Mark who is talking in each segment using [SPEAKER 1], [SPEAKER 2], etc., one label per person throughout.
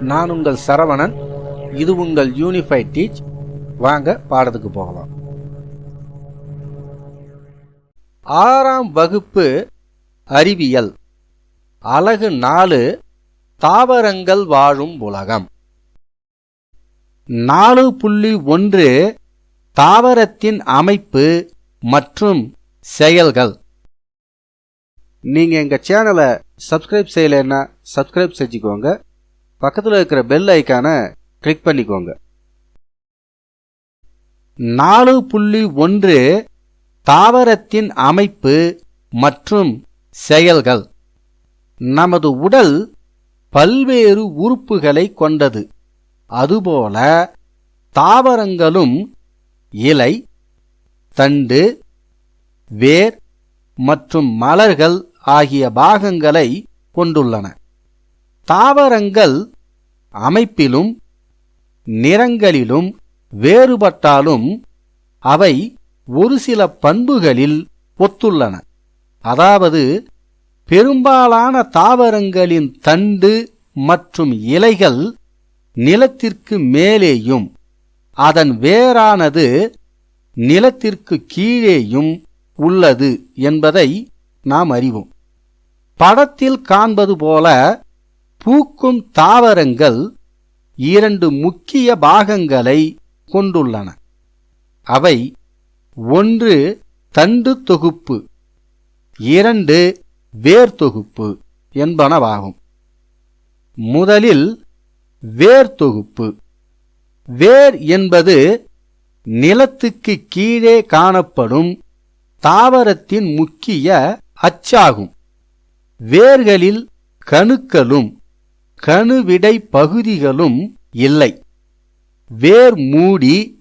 [SPEAKER 1] நான் உங்கள் சரவணன். இது உங்கள் யூனிஃபைட் டீச் வாங்க பாடத்துக்கு போகலாம். ஆறாம் வகுப்பு அறிவியல். அலகு நாலு தாவரங்கள் வாழும் உலகம். நாலு புள்ளி ஒன்று தாவரத்தின் அமைப்பு மற்றும் செயல்கள். நீங்கள் எங்கள் சேனலை சப்ஸ்கிரைப் செய்யலைன்னா சப்ஸ்கிரைப் செஞ்சுக்கோங்க. பக்கத்தில் இருக்கிற பெல் ஐக்கானை கிளிக் பண்ணிக்கோங்க. நாலு புள்ளி ஒன்று தாவரத்தின் அமைப்பு மற்றும் செயல்கள். நமது உடல் பல்வேறு உறுப்புகளை கொண்டது. அதுபோல தாவரங்களும் இலை தண்டு வேர் மற்றும் மலர்கள் ஆகிய பாகங்களை கொண்டுள்ளன. தாவரங்கள் அமைப்பிலும் நிறங்களிலும் வேறுபட்டாலும் அவை ஒரு சில பண்புகளில் ஒத்துள்ளன. அதாவது பெரும்பாலான தாவரங்களின் தண்டு மற்றும் இலைகள் நிலத்திற்கு மேலேயும் அதன் வேரானது நிலத்திற்கு கீழேயும் உள்ளது என்பதை நாம் அறிவோம். படத்தில் காண்பது போல பூக்கும் தாவரங்கள் இரண்டு முக்கிய பாகங்களை கொண்டுள்ளன. அவை ஒன்று தண்டு தொகுப்பு இரண்டு வேர் தொகுப்பு என்பனவாகும். முதலில் வேர் தொகுப்பு. வேர் என்பது நிலத்துக்கு கீழே காணப்படும் தாவரத்தின் முக்கிய அச்சாகும். வேர்களில் கணுக்களும் கணுவிடை பகுதிகளும் இல்லை. வேர் மூடி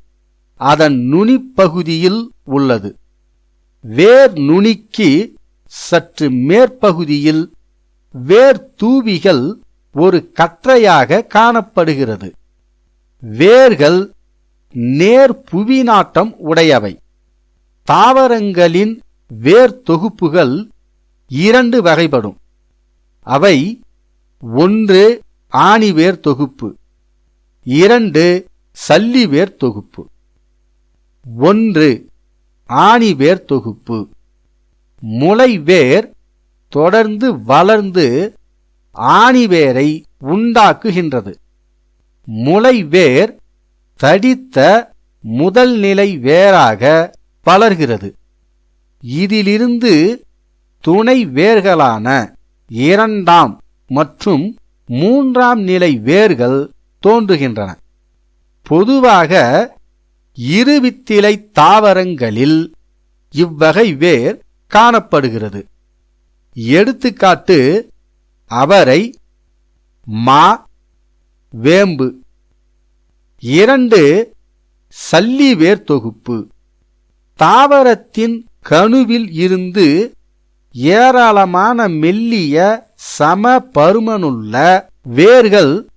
[SPEAKER 1] அதன் நுனிப்பகுதியில் உள்ளது. வேர் நுனிக்கு சற்று மேற்பகுதியில் வேர் தூவிகள் ஒரு கற்றையாக காணப்படுகிறது. வேர்கள் நேர் புவிநாட்டம் உடையவை. தாவரங்களின் வேர் தொகுப்புகள் இரண்டு வகைப்படும். அவை ஒன்று ஆணிவேர் தொகுப்பு இரண்டு சல்லிவேர் தொகுப்பு. ஒன்று ஆணிவேர் தொகுப்பு. முளைவேர் தொடர்ந்து வளர்ந்து ஆணிவேரை உண்டாக்குகின்றது. முளைவேர் தடித்த முதல் நிலை வேராக வளர்கிறது. இதிலிருந்து துணை வேர்களான இரண்டாம் மற்றும் மூன்றாம் நிலை வேர்கள் தோன்றுகின்றன. பொதுவாக இருவித்திலை தாவரங்களில் இவ்வகை வேர் காணப்படுகிறது. எடுத்துக்காட்டு அவரை மா வேம்பு. இரண்டு சல்லி வேர் தொகுப்பு. தாவரத்தின் கணுவில் இருந்து ஏராளமான மெல்லிய சம பருமனுள்ள வேர்கள்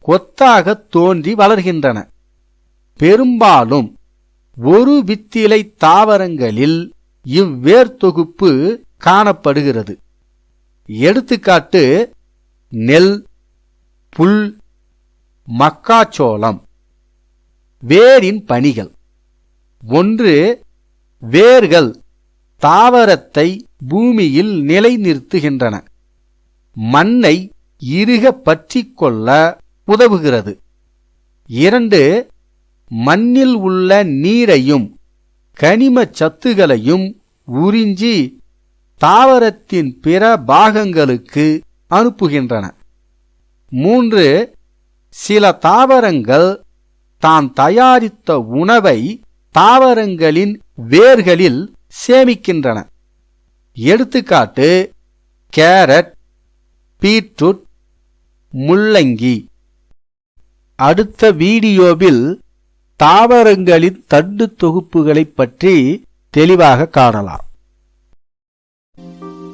[SPEAKER 1] கொத்தாக தோன்றி வளர்கின்றன. பெரும்பாலும் ஒரு வித்திலை தாவரங்களில் இவ்வேர் தொகுப்பு காணப்படுகிறது. எடுத்துக்காட்டு நெல் புல் மக்காச்சோளம் வேரின் பணிகள். ஒன்று வேர்கள் தாவரத்தை பூமியில் நிலைநிறுத்துகின்றன. மண்ணை இறுக பற்றிக் கொள்ள உதவுகிறது. இரண்டு மண்ணில் உள்ள நீரையும் கனிம சத்துகளையும் உறிஞ்சி தாவரத்தின் பிற பாகங்களுக்கு அனுப்புகின்றன. மூன்று சில தாவரங்கள் தான் தயாரித்த உணவை தாவரங்களின் வேர்களில் சேமிக்கின்றன. எடுத்துக்காட்டு கேரட் பீட்ரூட் முள்ளங்கி. அடுத்த வீடியோவில் தாவரங்களின் தண்டு தொகுப்புகளைப் பற்றி தெளிவாக காணலாம்.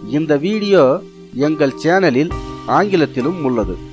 [SPEAKER 1] இந்த வீடியோ எங்கள் சேனலில் ஆங்கிலத்திலும் உள்ளது.